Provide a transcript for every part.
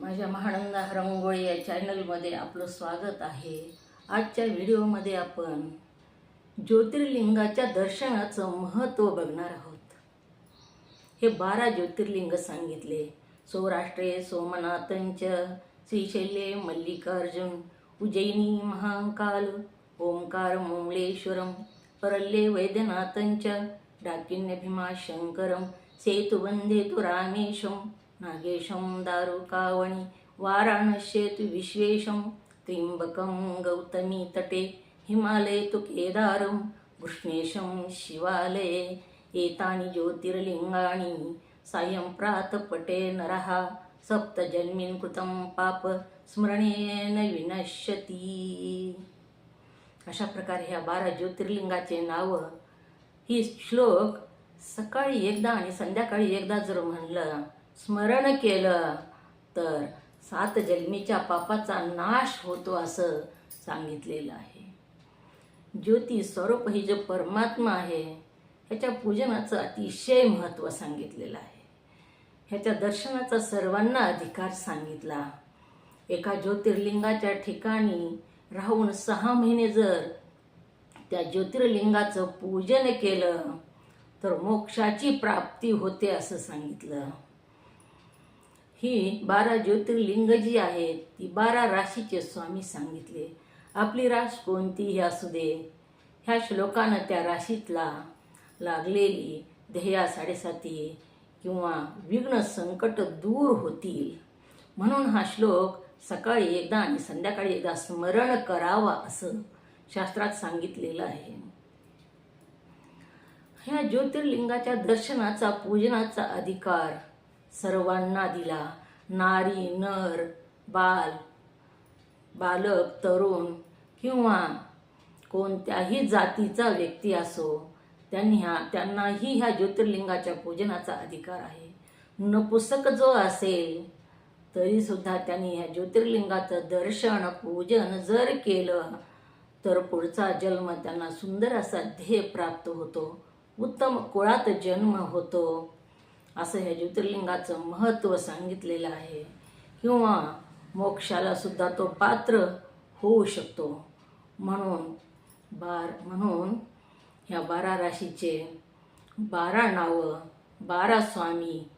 माझ्या महानंदा रंगोळी या चॅनलमध्ये आपलं स्वागत आहे. आजच्या व्हिडिओमध्ये आपण ज्योतिर्लिंगाच्या दर्शनाचं महत्त्व बघणार आहोत. हे बारा ज्योतिर्लिंग सांगितले. सौराष्ट्रे सोमनाथंच श्रीशैल्ये मल्लिकार्जुन उज्जैनी महाकाल ओंकार मुंगळेश्वरम परल्ले वैद्यनाथंच डाकिन्य भीमाशंकरम सेतुवंदे तु रामेशम नागेशं दारुकावणि वाराणस्ये विश्वेशं त्र्यम्बकं गौतमी तटे हिमालये तु केदारं कृष्णेशं शिवालये एतानि ज्योतिर्लिङ्गानि सायं प्रातपटे नरः सप्तजन्मिन् कृतं पाप स्मरणेन विनश्यती। अशा प्रकारे ह्या बारा ज्योतिर्लिंगाचे नावं ही श्लोक सकाळी एकदा आणि संध्याकाळी एकदा जर म्हणलं स्मरण केलं तर सात जन्मीच्या पापाचा नाश होतो असं सांगितलेलं आहे. ज्योती स्वरूप ही जो परमात्मा आहे ह्याच्या पूजनाचं अतिशय महत्त्व सांगितलेलं आहे. ह्याच्या दर्शनाचा सर्वांना अधिकार सांगितला. एका ज्योतिर्लिंगाच्या ठिकाणी राहून सहा महिने जर त्या ज्योतिर्लिंगाचं पूजन केलं तर मोक्षाची प्राप्ती होते असं सांगितलं. ही बारा ज्योतिर्लिंग जी आहेत. ती बारा राशीचे स्वामी सांगितले. आपली रास कोणतीही असू दे. ह्या श्लोकानं त्या राशीतला लागलेली ध्येया साडेसाती किंवा विघ्न संकट दूर होतील. म्हणून हा श्लोक सकाळी एकदा आणि संध्याकाळी एकदा स्मरण करावा असं शास्त्रात सांगितलेलं आहे. ह्या ज्योतिर्लिंगाच्या दर्शनाचा पूजनाचा अधिकार सर्वांना दिला. नारी नर बाल बालक तरुण किंवा कोणत्याही जातीचा व्यक्ती असो त्यांनी ह्या त्यांनाही ह्या ज्योतिर्लिंगाच्या पूजनाचा अधिकार आहे. नपुसक जो असेल तरीसुद्धा त्यांनी ह्या ज्योतिर्लिंगाचं दर्शन पूजन जर केलं तर पुढचा जन्म त्यांना सुंदर असा ध्येय प्राप्त होतो. उत्तम कुळात जन्म होतो. असं ह्या ज्योतिर्लिंगाचं महत्त्व सांगितलेलं आहे. किंवा मोक्षाला सुद्धा तो पात्र होऊ शकतो. म्हणून बार म्हणून ह्या बारा राशीचे बारा नावं बारा स्वामी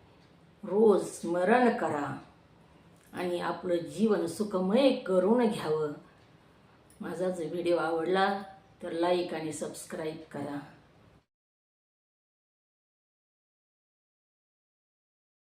रोज स्मरण करा. आणि आपलं जीवन सुखमय करून घ्यावं. माझा जर व्हिडिओ आवडला तर लाईक आणि सबस्क्राईब करा.